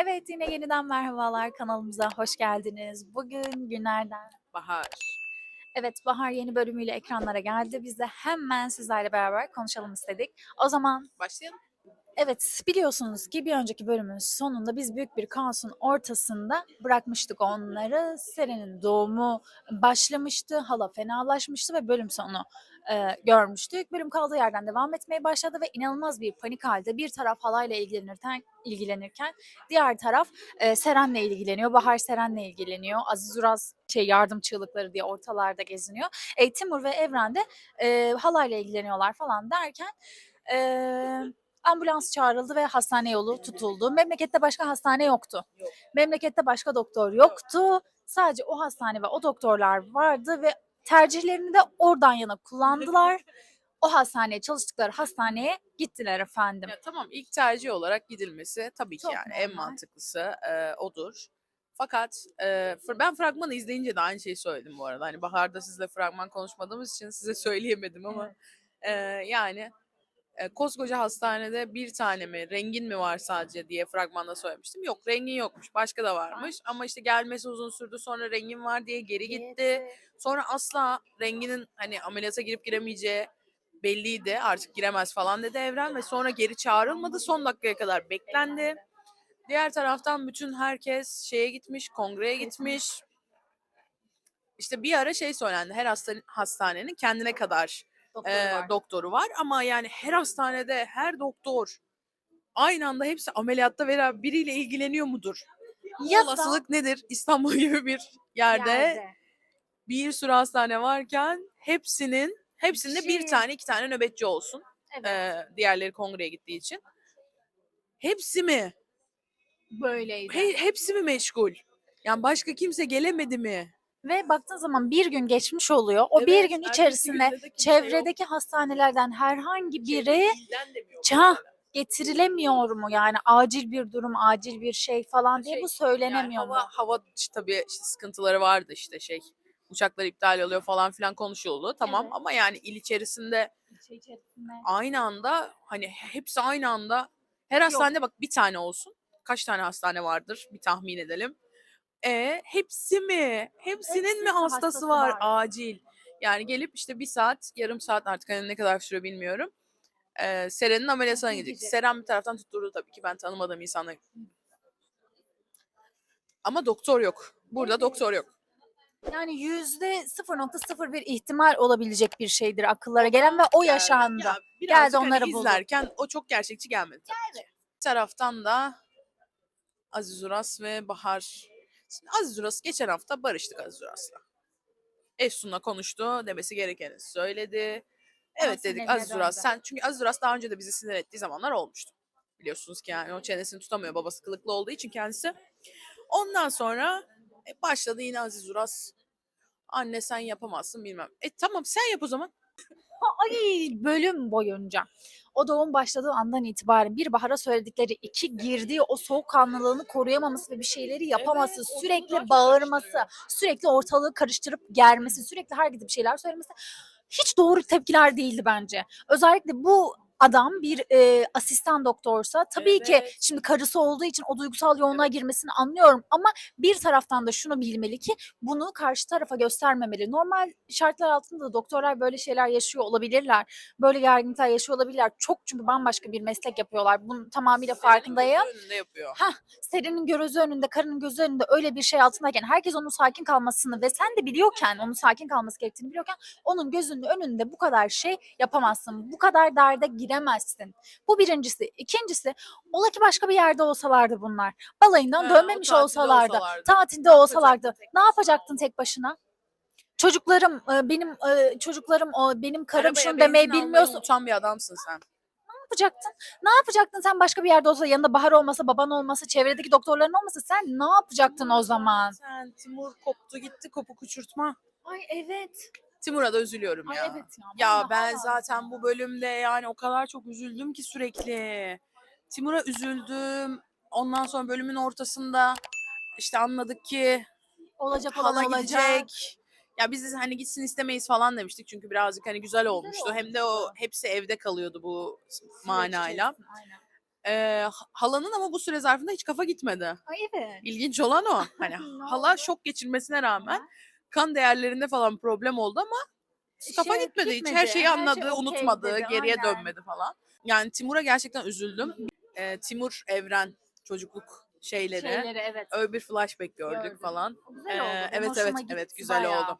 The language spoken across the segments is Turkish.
Evet, yine yeniden merhabalar kanalımıza hoş geldiniz. Bugün günlerden Bahar. Evet, Bahar yeni bölümüyle ekranlara geldi. Biz de hemen sizlerle beraber konuşalım istedik. O zaman Başlayalım. evet biliyorsunuz ki bir önceki bölümün sonunda biz büyük bir kaosun ortasında bırakmıştık onları. Seren'in doğumu başlamıştı, hala fenalaşmıştı ve bölüm sonu e, görmüştük. Bölüm kaldığı yerden devam etmeye başladı ve inanılmaz bir panik halde bir taraf halayla ilgilenirken, ilgilenirken diğer taraf e, Seren'le ilgileniyor. Bahar Seren'le ilgileniyor. Aziz Uraz şey yardım çığlıkları diye ortalarda geziniyor. E, Timur ve Evren de e, halayla ilgileniyorlar falan derken e, ambulans çağrıldı ve hastane yolu tutuldu. Memlekette başka hastane yoktu. Yok. Memlekette başka doktor yoktu. Sadece o hastane ve o doktorlar vardı ve tercihlerini de oradan yana kullandılar. o hastaneye çalıştıkları hastaneye gittiler efendim. Ya, tamam ilk tercih olarak gidilmesi tabii ki Çok yani en normal. mantıklısı e, odur. Fakat e, ben fragmanı izleyince de aynı şeyi söyledim bu arada. Hani Bahar'da sizle fragman konuşmadığımız için size söyleyemedim ama e, yani e, koskoca hastanede bir tane mi rengin mi var sadece diye fragmanda söylemiştim. Yok rengin yokmuş başka da varmış ama işte gelmesi uzun sürdü sonra rengin var diye geri gitti. Sonra asla renginin hani ameliyata girip giremeyeceği belliydi. Artık giremez falan dedi Evren ve sonra geri çağrılmadı. Son dakikaya kadar beklendi. Diğer taraftan bütün herkes şeye gitmiş, kongreye gitmiş. İşte bir ara şey söylendi. Her hasta- hastanenin kendine kadar Doktoru e, var. doktoru var ama yani her hastanede her doktor aynı anda hepsi ameliyatta veya biriyle ilgileniyor mudur? Ya da- olasılık nedir? İstanbul gibi bir yerde Yerde. bir sürü hastane varken hepsinin hepsinde bir şey- tane iki tane nöbetçi olsun. Evet. Ee, diğerleri kongreye gittiği için. Hepsi mi? Böyleydi. He- hepsi mi meşgul? Yani başka kimse gelemedi mi? Ve baktığın zaman bir gün geçmiş oluyor. O bir Evet, gün ertesi içerisinde günde de kimse yok. çevredeki hastanelerden herhangi biri mesela. getirilemiyor mu? Yani acil bir durum, acil bir şey falan diye Şey, bu söylenemiyor yani mu? hava, hava işte tabii işte sıkıntıları vardı işte şey. Uçaklar iptal oluyor falan filan konuşuldu. Tamam Evet. ama yani il içerisinde. aynı anda hani hepsi aynı anda her hastanede bak bir tane olsun. Kaç tane hastane vardır bir tahmin edelim. E hepsi mi? Hepsinin Hepsinin mi hastası, hastası var? var. acil? Yani gelip işte bir saat, yarım saat artık hani ne kadar süre bilmiyorum. E, Seren'in ameliyatına gidecek. Gidecek. Seren bir taraftan tutturdu tabii ki ben tanımadığım insanla. Ama doktor yok. Burada Evet. doktor yok. Yani yüzde 0.01 ihtimal olabilecek bir şeydir akıllara gelen ve o Geldi. yaşandı. Ya birazcık hani onları buldu. izlerken o çok gerçekçi gelmedi. tabii ki. Bir taraftan da Aziz Uras ve Bahar. Şimdi Aziz Uras geçen hafta barıştık Aziz Uras'la. Efsun'la konuştu. Demesi gerekeni söyledi. Evet dedik Aziz Uras sen çünkü Aziz Uras daha önce de bizi sinir ettiği zamanlar olmuştu. Biliyorsunuz ki yani o çenesini tutamıyor babası kılıklı olduğu için kendisi. Ondan sonra e, başladı yine Aziz Uras. Anne sen yapamazsın bilmem. E tamam sen yap o zaman. Ay bölüm boyunca o doğum başladığı andan itibaren bir Bahar'a söyledikleri iki girdiği o soğukkanlılığını koruyamaması ve bir şeyleri yapaması, Evet, sürekli bağırması, sürekli ortalığı karıştırıp germesi, sürekli herkese bir şeyler söylemesi hiç doğru tepkiler değildi bence. Özellikle bu adam bir e, asistan doktorsa tabii ki Evet. şimdi karısı olduğu için o duygusal yoğunluğa girmesini anlıyorum ama bir taraftan da şunu bilmeli ki bunu karşı tarafa göstermemeli. Normal şartlar altında da doktorlar böyle şeyler yaşıyor olabilirler. Böyle gerginlikler yaşıyor olabilirler. Çok çünkü bambaşka bir meslek yapıyorlar. Bunun tamamıyla farkındayım. Senin gözü önünde yapıyor. Senin gözü önünde, karının gözü önünde öyle bir şey altındayken herkes onun sakin kalmasını ve sen de biliyorken onun sakin kalması gerektiğini biliyorken onun gözünün önünde bu kadar şey yapamazsın. Bu kadar derde giremezsin. Bu birincisi. İkincisi ola ki başka bir yerde olsalardı bunlar. Balayından Ha, o dönmemiş tatilde olsalardı. olsalardı. Tatilde olsalardı. tek Ne yapacaktın tek başına? Çocuklarım e, benim e, çocuklarım o benim karım Arabaya şunu benzin demeyi almayı bilmiyorsun. unutan bir adamsın sen. Ne yapacaktın? Ne yapacaktın sen başka bir yerde olsa yanında Bahar olmasa, baban olmasa, çevredeki doktorların olmasa sen ne yapacaktın o zaman? Sen Timur koptu gitti kopuk uçurtma. Ay evet. Timur'a da üzülüyorum Ay ya. evet ya. Ya ben hala zaten bu bölümde yani o kadar çok üzüldüm ki sürekli. Timur'a üzüldüm. Ondan sonra bölümün ortasında işte anladık ki olacak olan hala olacak. gidecek. Ya biz de hani gitsin istemeyiz falan demiştik çünkü birazcık hani güzel olmuştu. Hem de o hepsi evde kalıyordu bu Süreç manayla. içerisinde, Aynen. Ee, ha- halanın ama bu süre zarfında hiç kafa gitmedi. Ay evet. İlginç olan o. Hani Ne hala oldu? şok geçirmesine rağmen kan değerlerinde falan problem oldu ama kafa Şey, gitmedi hiç. gitmedi. Her şeyi Her şey anladı, okey unutmadı, dedi, geriye aynen. dönmedi falan. Yani Timur'a gerçekten üzüldüm. Ee, Timur Evren çocukluk şeyleri. Şeyleri evet. Öyle bir flashback gördük Gördüm. falan. Güzel oldu. Ee, evet evet evet güzel bayağı. oldu.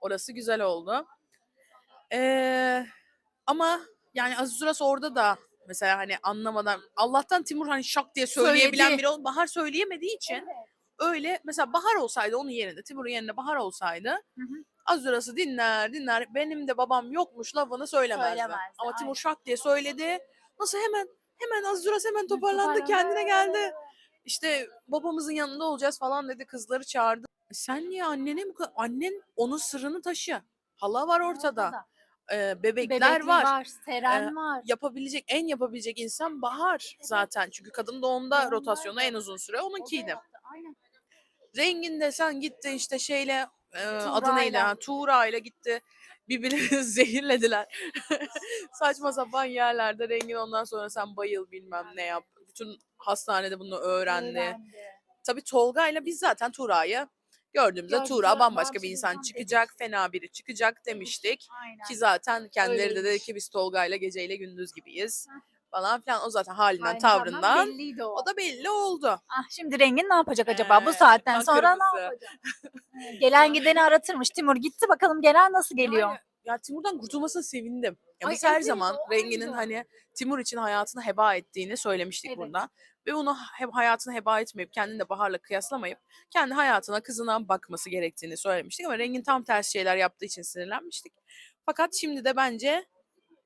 Orası güzel oldu. Ee, ama yani Aziz Uras orada da mesela hani anlamadan Allah'tan Timur hani şak diye söyleyebilen Söyledi. biri oldu. Bahar söyleyemediği için öyle mesela Bahar olsaydı onun yerinde Timur'un yerinde Bahar olsaydı Hı hı. Aziz Uras'ı dinler dinler benim de babam yokmuş lafını söylemezdi. Söylemezdi, Ama Timur aynen. şak diye söyledi. Nasıl hemen hemen Aziz Uras hemen toparlandı kendine geldi. İşte babamızın yanında olacağız falan dedi kızları çağırdı. Sen niye annene bu kadar? Annen onun sırrını taşı. Hala var ortada. Ee, bebekler Bebekli var. var. Seren Ee, var. Yapabilecek, en yapabilecek insan Bahar zaten. Çünkü kadın doğumda Doğumda rotasyonu en uzun süre onunkiydi. Aynen. Rengin de sen gitti işte şeyle e, adı neydi? Ha, Tuğra ile gitti. Birbirini zehirlediler. Saçma sapan yerlerde Rengin ondan sonra sen bayıl bilmem ne yap. Bütün hastanede bunu öğrendi. Öğrendi. Tabii Tolga ile biz zaten Tuğra'yı gördüğümüzde Gördük, Tuğra bambaşka bir insan çıkacak, fena biri çıkacak demiştik. Aynen. Ki zaten kendileri de dedi ki biz Tolga ile geceyle gündüz gibiyiz. Falan filan. O zaten halinden, Aynen, tavrından belliydi o. o da belli oldu. Ah, şimdi Rengin ne yapacak acaba bu Ee, saatten sonra ne kırmızı. yapacak? Ee, Gelen gideni aratırmış. Timur gitti bakalım gelen nasıl geliyor? Yani, ya Timur'dan kurtulmasına sevindim. Ya Ay biz her evet, zaman o Rengi'nin ayrı. hani Timur için hayatını heba ettiğini söylemiştik Evet. burada. Ve onu hem hayatını heba etmeyip kendini de Bahar'la kıyaslamayıp kendi hayatına kızına bakması gerektiğini söylemiştik. Ama Rengin tam tersi şeyler yaptığı için sinirlenmiştik. Fakat şimdi de bence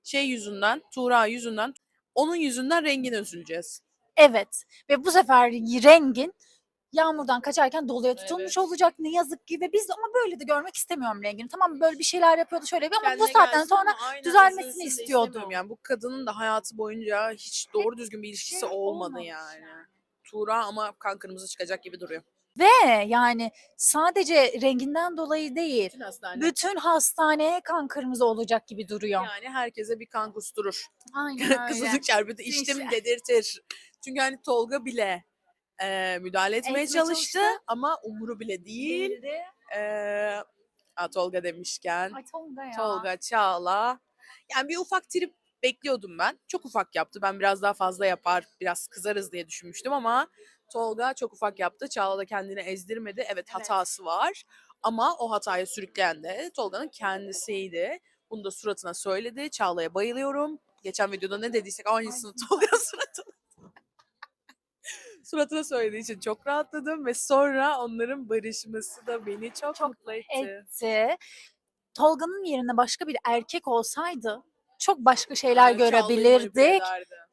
şey yüzünden, Tuğra yüzünden, onun yüzünden Rengin üzüleceğiz. Evet ve bu sefer Rengin yağmurdan kaçarken doluya tutulmuş olacak ne yazık ki ve biz de ama böyle de görmek istemiyorum Rengin'i. Tamam böyle bir şeyler yapıyordu şöyle bir ama bu Kendine saatten gelsin sonra ama aynen düzelmesini üzülsün de istiyordu. istemiyorum. Yani bu kadının da hayatı boyunca hiç doğru düzgün bir ilişkisi şey olmadı olmamış yani. yani. Tuğra ama kan kırmızı çıkacak gibi duruyor. Ve yani sadece renginden dolayı değil Bütün hastane. bütün hastaneye kan kırmızı olacak gibi duruyor. Yani herkese bir kan kusturur. Aynen. Kızılcık şerbeti içtim İşte. dedirtir. Çünkü hani Tolga bile e, müdahale etmeye Etmeye çalıştı, çalıştı. ama umuru bile değil. Değildi. E, ha, Tolga demişken. Ay Tolga ya. Tolga, Çağla. Yani bir ufak trip bekliyordum ben. Çok ufak yaptı. Ben biraz daha fazla yapar, biraz kızarız diye düşünmüştüm ama Tolga çok ufak yaptı. Çağla da kendini ezdirmedi. Evet hatası var ama o hataya sürükleyen de Tolga'nın kendisiydi. Bunu da suratına söyledi. Çağla'ya bayılıyorum. Geçen videoda ne dediysek aynısını Tolga suratına. suratına söylediği için çok rahatladım ve sonra onların barışması da beni çok, mutlu etti. etti. Tolga'nın yerine başka bir erkek olsaydı çok başka şeyler Yani görebilirdik.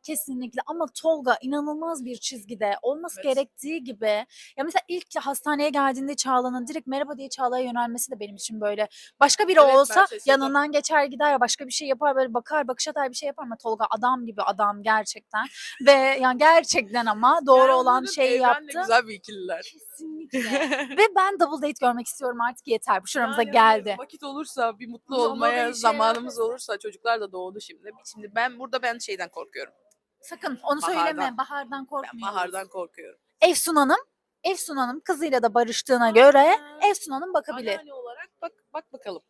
Kesinlikle ama Tolga inanılmaz bir çizgide olması Evet. gerektiği gibi. Ya mesela ilk hastaneye geldiğinde Çağla'nın direkt merhaba diye Çağla'ya yönelmesi de benim için böyle. Başka biri Evet, ben olsa şaşırdım. yanından geçer gider başka bir şey yapar böyle bakar bakış atar bir şey yapar ama Tolga adam gibi adam gerçekten. Ve yani gerçekten ama doğru Yani olan onların şeyi Evren'le yaptı. güzel bir ikililer. Kesinlikle. Ve ben double date görmek istiyorum artık yeter. Bu şuramıza Yani geldi. evet, vakit olursa bir mutlu olmaya şey zamanımız olursa çocuklar da doğdu şimdi. Şimdi ben burada ben şeyden korkuyorum. Sakın onu Bahardan. söyleme. Bahardan Ben korkmuyoruz. Bahar'dan korkuyorum. Efsun Hanım, Efsun Hanım kızıyla da barıştığına göre Aa, Efsun Hanım bakabilir. Anneanne olarak bak bak bakalım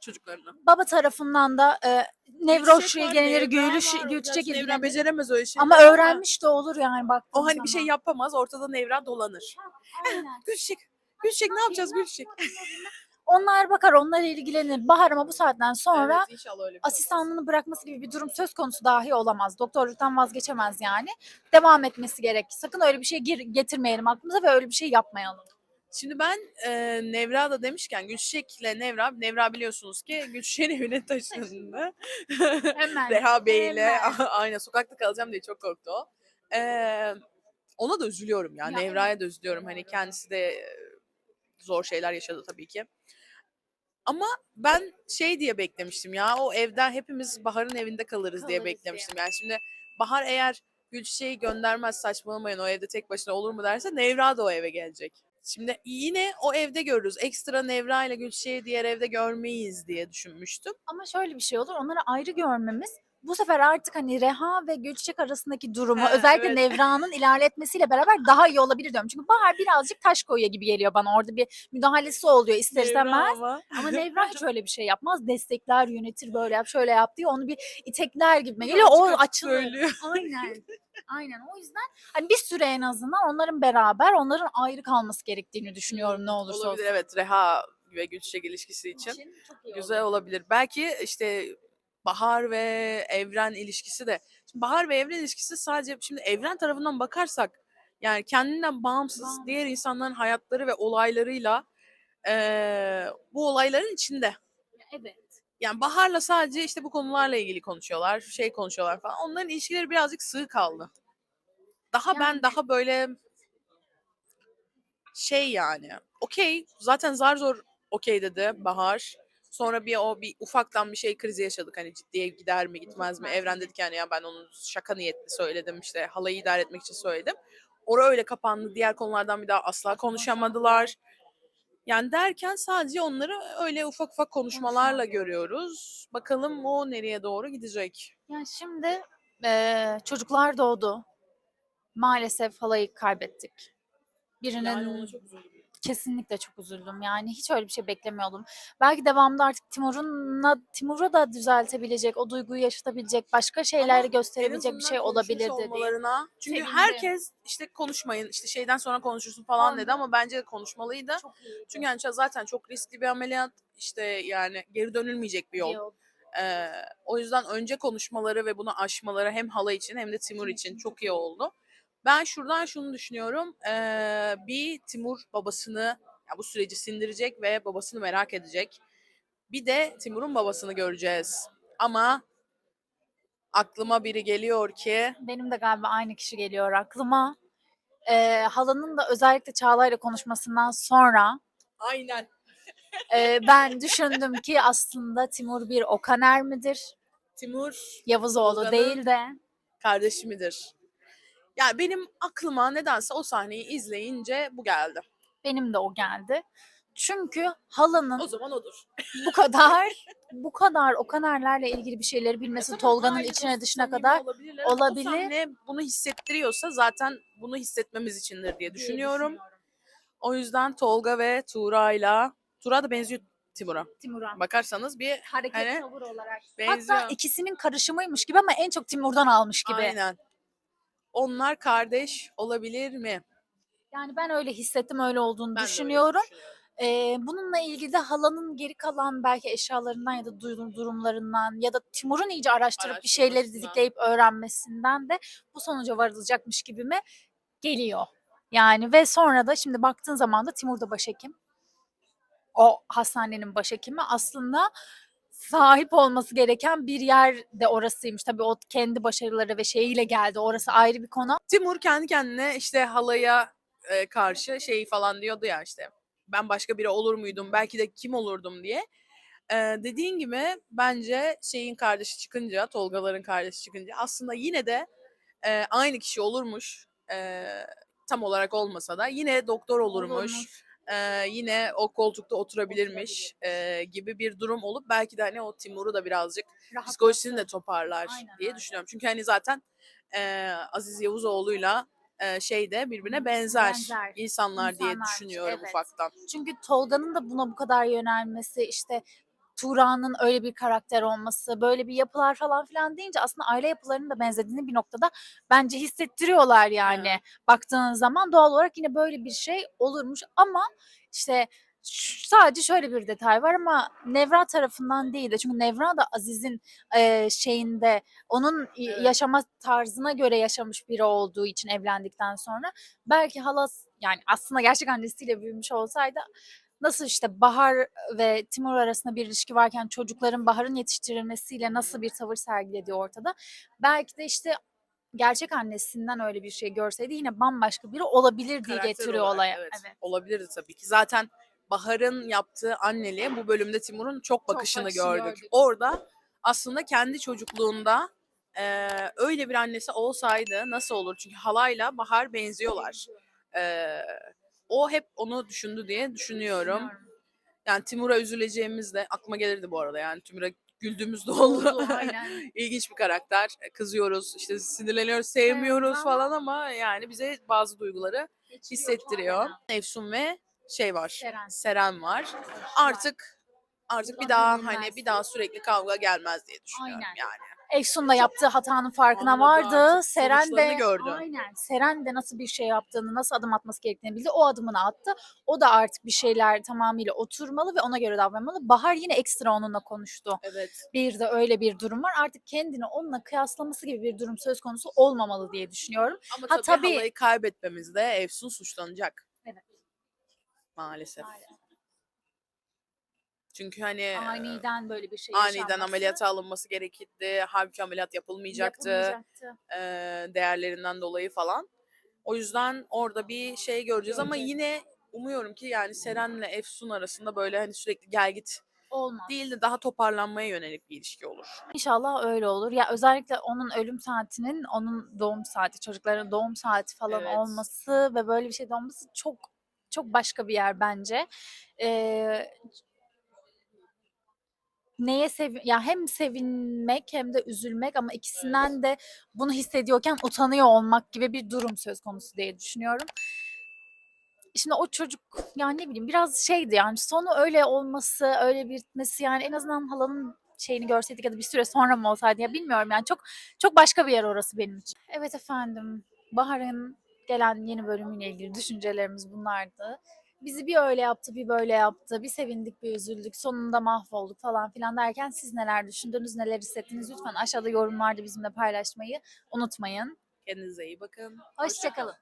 çocuklarına. Baba tarafından da e, nevroş var, ilgilenir, Nevra gülüş, var, gerçi Nevra ilgilenir. beceremez öyle şeyler. Ama öğrenmiş de olur yani bak. O hani bir şey yapamaz ortada Nevra dolanır. Gülçek, Gülçek ne yapacağız Gülçek? Onlar bakar, onlar ilgilenir. Bahar ama bu saatten sonra Evet, öyle şey olmaz. asistanlığını bırakması gibi bir durum söz konusu dahi olamaz. Doktorluktan vazgeçemez yani. Devam etmesi gerek. Sakın öyle bir şey getirmeyelim aklımıza ve öyle bir şey yapmayalım. Şimdi ben e, Nevra da demişken Gülçek'le Nevra, Nevra biliyorsunuz ki Gülçek'in evine taşındı. Hemen. Reha Bey'le aynı sokakta kalacağım diye çok korktu o. Ee, ona da üzülüyorum ya. Ya Nevra'ya da üzülüyorum. Hani kendisi de e, zor şeyler yaşadı tabii ki. Ama ben şey diye beklemiştim ya. O evden hepimiz Bahar'ın evinde kalırız, Kalırız diye beklemiştim. Yani şimdi Bahar eğer Gülçiçek'i göndermez saçmalamayın o evde tek başına olur mu derse Nevra da o eve gelecek. Şimdi yine o evde görürüz. Ekstra Nevra ile Gülçiçek'i diğer evde görmeyiz diye düşünmüştüm. Ama şöyle bir şey olur. Onları ayrı görmemiz bu sefer artık hani Reha ve Gülçiçek arasındaki durumu Ha, özellikle evet. Nevra'nın ilerletmesiyle beraber daha iyi olabilir diyorum. Çünkü Bahar birazcık taş koyuyor gibi geliyor bana. Orada bir müdahalesi oluyor ister istemez. ama. Ama Nevra hiç öyle bir şey yapmaz. Destekler, yönetir, böyle yap, şöyle yap diye onu bir itekler gibi geliyor. O açılıyor. Aynen. Aynen. O yüzden hani bir süre en azından onların beraber, onların ayrı kalması gerektiğini düşünüyorum ne olursa Olabilir olsun. evet Reha ve Gülçiçek ilişkisi için. iyi Güzel olabilir. Belki işte Bahar ve Evren ilişkisi de. Şimdi Bahar ve Evren ilişkisi sadece şimdi Evren tarafından bakarsak yani kendinden bağımsız diğer insanların hayatları ve olaylarıyla eee, bu olayların içinde. Evet. Yani Bahar'la sadece işte bu konularla ilgili konuşuyorlar, şey konuşuyorlar falan. Onların ilişkileri birazcık sığ kaldı. Daha ben Yani- daha böyle şey yani. Okey. Zaten zar zor okey dedi Bahar. Sonra bir o bir ufaktan bir şey krizi yaşadık. Hani ciddiye gider mi gitmez mi? Evren mi? dedik yani ya ben onu şaka niyetli söyledim işte halayı idare etmek için söyledim. Ora öyle kapandı. Diğer konulardan bir daha asla konuşamadılar. Yani derken sadece onları öyle ufak ufak konuşmalarla Konuşmalar. görüyoruz. Bakalım o nereye doğru gidecek. Yani şimdi eee, çocuklar doğdu. Maalesef halayı kaybettik. Birinin kesinlikle çok üzüldüm. Yani hiç öyle bir şey beklemiyordum. Belki devamında artık Timur'unla Timur'a da düzeltebilecek, o duyguyu yaşatabilecek, başka şeyler gösterebilecek bir şey olabilirdi olmalarına. Çünkü Sevindim. herkes işte konuşmayın işte şeyden sonra konuşursun falan Aynen. dedi ama bence konuşmalıydı. Çok iyiydi. Çünkü yani zaten çok riskli bir ameliyat işte yani geri dönülmeyecek bir yol. Ee, o yüzden önce konuşmaları ve bunu aşmaları hem hala için hem de Timur için çok iyi oldu. Ben şuradan şunu düşünüyorum. ee, bir Timur babasını ya bu süreci sindirecek ve babasını merak edecek. Bir de Timur'un babasını göreceğiz. Ama aklıma biri geliyor ki Benim de galiba aynı kişi geliyor aklıma. Eee, halanın da özellikle Çağla'yla konuşmasından sonra aynen eee, ben düşündüm ki aslında Timur bir Okaner midir? Timur Yavuzoğlu Tolga'nın değil de kardeşi midir? Ya benim aklıma nedense o sahneyi izleyince bu geldi. benim de o geldi. Çünkü halanın O zaman odur. bu kadar bu kadar Okanerlerle ilgili bir şeyleri bilmesi Tolga'nın içine dışına kadar olabilir. olabilir. O sahne bunu hissettiriyorsa zaten bunu hissetmemiz içindir diye düşünüyorum. O yüzden Tolga ve Tuğra'yla Tuğra da benziyor Timur'a. Timur'a. Bakarsanız bir Hareket hani tavır olarak. benziyor. Hatta ikisinin karışımıymış gibi ama en çok Timur'dan almış gibi. Aynen. Onlar kardeş olabilir mi? Yani ben öyle hissettim, öyle olduğunu Ben düşünüyorum. Ee, bununla ilgili de halanın geri kalan belki eşyalarından ya da duyduğu durumlarından ya da Timur'un iyice araştırıp bir şeyleri didikleyip öğrenmesinden de bu sonuca varılacakmış gibime geliyor. Yani ve sonra da şimdi baktığın zaman da Timur da başhekim. O hastanenin başhekimi aslında sahip olması gereken bir yer de orasıymış. Tabii o kendi başarıları ve şeyiyle geldi. Orası ayrı bir konu. Timur kendi kendine işte halaya e, karşı şey falan diyordu ya işte ben başka biri olur muydum belki de kim olurdum diye. E, dediğin gibi bence şeyin kardeşi çıkınca Tolgaların kardeşi çıkınca aslında yine de e, aynı kişi olurmuş e, tam olarak olmasa da yine doktor olurmuş. E, yine o koltukta oturabilirmiş e, gibi bir durum olup belki de hani o Timur'u da birazcık psikolojisini de toparlar Aynen diye düşünüyorum. Çünkü hani zaten e, Aziz Yavuzoğlu'yla e, şey de birbirine benzer, Benzer insanlar diye insanlarmış, düşünüyorum evet. ufaktan. Çünkü Tolga'nın da buna bu kadar yönelmesi işte Tuğra'nın öyle bir karakter olması, böyle bir yapılar falan filan deyince aslında aile yapılarının da benzediğini bir noktada bence hissettiriyorlar yani. Baktığın zaman doğal olarak yine böyle bir şey olurmuş ama işte sadece şöyle bir detay var ama Nevra tarafından değil de çünkü Nevra da Aziz'in eee, şeyinde onun Evet. yaşama tarzına göre yaşamış biri olduğu için evlendikten sonra belki halas yani aslında gerçek annesiyle büyümüş olsaydı nasıl işte Bahar ve Timur arasında bir ilişki varken çocukların Bahar'ın yetiştirilmesiyle nasıl bir tavır sergilediği ortada. Belki de işte gerçek annesinden öyle bir şey görseydi yine bambaşka biri olabilir diye Karakter getiriyor olarak, olaya. Evet, Evet. Olabilirdi tabii ki. Zaten Bahar'ın yaptığı anneliğe bu bölümde Timur'un çok bakışını bakışını gördük. gördük. Orada aslında kendi çocukluğunda e, öyle bir annesi olsaydı nasıl olur? Çünkü halayla Bahar benziyorlar. E, o hep onu düşündü diye düşünüyorum. Yani Timur'a üzüleceğimiz de aklıma gelirdi bu arada. Yani Timur'a güldüğümüz de oldu. Oldu, aynen. İlginç bir karakter. Kızıyoruz, işte sinirleniyoruz, sevmiyoruz Evet, falan ama yani bize bazı duyguları hissettiriyor. Aynen. Efsun ve şey var. Seren. Seren var. Artık artık bir daha hani bir daha sürekli kavga gelmez diye düşünüyorum Aynen. yani. Efsun da yaptığı hatanın farkına Anladı vardı. Seren de gördü. aynen. Seren de nasıl bir şey yaptığını, nasıl adım atması gerektiğini bildi. O adımını attı. O da artık bir şeyler tamamıyla oturmalı ve ona göre davranmalı. Bahar yine ekstra onunla konuştu. Evet. Bir de öyle bir durum var. Artık kendini onunla kıyaslaması gibi bir durum söz konusu olmamalı diye düşünüyorum. Ama Ha, tabii, tabii. halayı kaybetmemizde Efsun suçlanacak. Evet. Maalesef. Çünkü hani Aniden böyle bir şey aniden yaşanması ameliyata alınması gerekirdi. Halbuki ameliyat yapılmayacaktı. yapılmayacaktı. e, değerlerinden dolayı falan. O yüzden orada bir şey göreceğiz ama Göreceğiz. yine umuyorum ki yani Seren'le Efsun arasında böyle hani sürekli gel git Olmaz. değil de daha toparlanmaya yönelik bir ilişki olur. İnşallah öyle olur. Ya özellikle onun ölüm saatinin onun doğum saati, çocukların doğum saati falan Evet. olması ve böyle bir şey olması çok çok başka bir yer bence. Ee, neye sev ya hem sevinmek hem de üzülmek ama ikisinden de bunu hissediyorken utanıyor olmak gibi bir durum söz konusu diye düşünüyorum. Şimdi o çocuk yani ne bileyim biraz şeydi yani sonu öyle olması, öyle bitmesi yani en azından halanın şeyini görseydik ya da bir süre sonra mı olsaydı ya bilmiyorum yani çok çok başka bir yer orası benim için. Evet efendim Bahar'ın gelen yeni bölümüyle ilgili düşüncelerimiz bunlardı. Bizi bir öyle yaptı, bir böyle yaptı, bir sevindik, bir üzüldük, sonunda mahvolduk falan filan derken siz neler düşündünüz, neler hissettiniz lütfen aşağıda yorumlarda bizimle paylaşmayı unutmayın. Kendinize iyi bakın. Hoşçakalın.